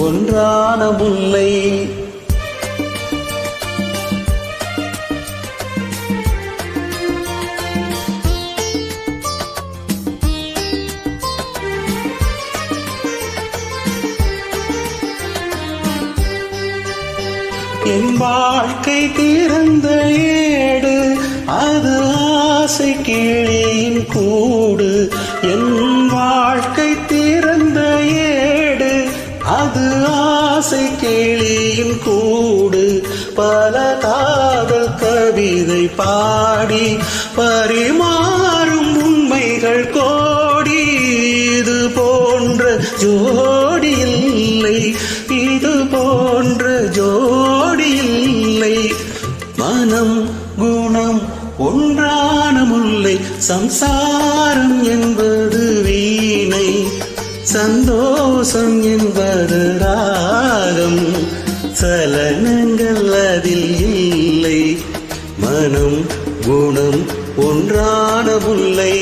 ஒன்றான முல்லை. என் வாழ்க்கை திறந்த ஏடு அது ஆசை கிளியின் கூடு. என் வாழ்க்கை ஆசை கேளியின் கூடு பல காதல் கவிதை பாடி பரிமாறும் உண்மைகள் கோடி இது போன்ற ஜோடி இல்லை இது போன்ற ஜோடி இல்லை. மனம் குணம் ஒன்றான முல்லை சம்சாரம் என்பது வீணை. சந்தோஷம் என்பது ராகம். சலனங்கள் அதில் இல்லை. மனம் குணம் ஒன்றான முல்லை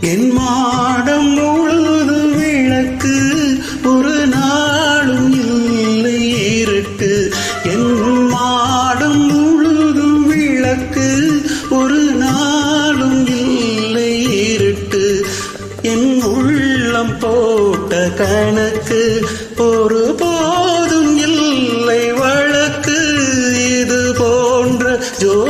என் மாடம் முழுது விளக்கு ஒரு நாளும் இல்லை இருட்டு. என் மாடம் முழுது விளக்கு ஒரு நாளும் இல்லை இருட்டு. என் உள்ளம் போட்ட கணக்கு ஒரு போதும் இல்லை வழக்கு. இது போன்ற ஜோ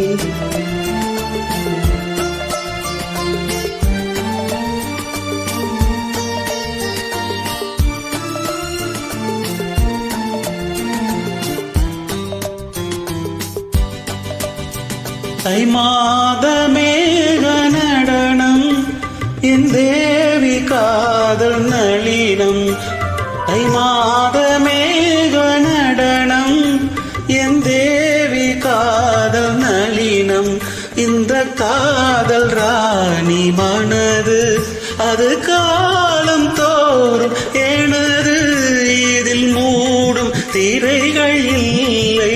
தை மாத மேக நடனம் என் தேவி காதல் நளினம். தை மாத மேக நடனம் என் தேவி காதல் நளினம். இந்த காதல் ராணி மனது அது காலம் தோறும் எனது. இதில் மூடும் திரைகள் இல்லை